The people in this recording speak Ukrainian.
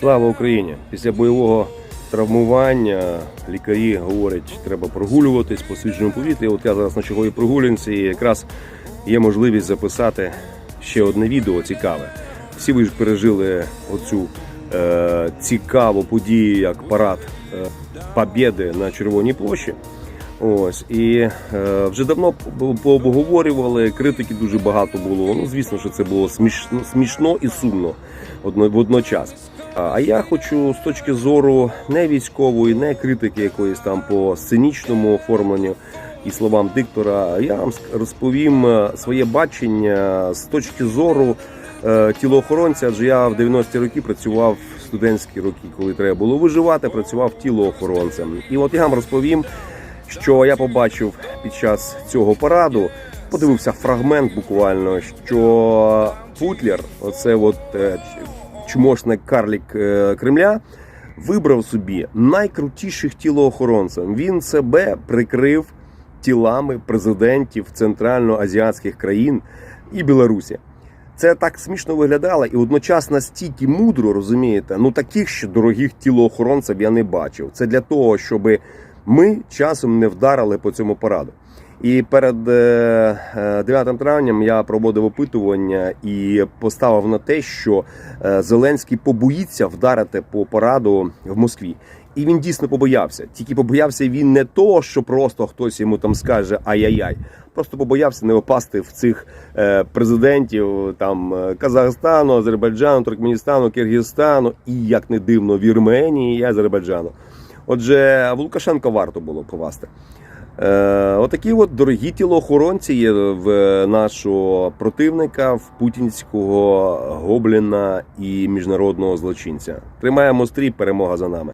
Слава Україні! Після бойового травмування лікарі говорять, що треба прогулюватись по свіжому повітрі. От я зараз на черговій прогулянці і якраз є можливість записати ще одне відео цікаве. Всі ви ж пережили оцю е, цікаву подію, як парад е, Побєди на Червоній площі. Ось і е, вже давно пообговорювали. Критики дуже багато було. Ну звісно, що це було смішно, смішно і сумно одно, водночас. А я хочу з точки зору не військової, не критики якоїсь там по сценічному оформленню і словам диктора. Я вам розповім е, своє бачення з точки зору е, тілоохоронця. Адже я в 90-ті роки працював студентські роки, коли треба було виживати, працював тілоохоронцем. І от я вам розповім що я побачив під час цього параду. Подивився фрагмент буквально, що Путлер, оце от е, чмошник карлік е, Кремля, вибрав собі найкрутіших тілоохоронців. Він себе прикрив тілами президентів центральноазіатських країн і Білорусі. Це так смішно виглядало і одночасно настільки мудро, розумієте, ну таких ще дорогих тілоохоронців я не бачив. Це для того, щоб ми часом не вдарили по цьому параду. І перед е, е, 9 травням я проводив опитування і поставив на те, що е, Зеленський побоїться вдарити по параду в Москві. І він дійсно побоявся. Тільки побоявся він не того, що просто хтось йому там скаже ай-яй-яй. Просто побоявся не опасти в цих е, президентів там е, Казахстану, Азербайджану, Туркменістану, Киргизстану і як не дивно, Вірменії і Азербайджану. Отже, в Лукашенко варто було попасти. Е, отакі от дорогі тілоохоронці є в нашого противника, в путінського гобліна і міжнародного злочинця. Тримаємо стрій, перемога за нами.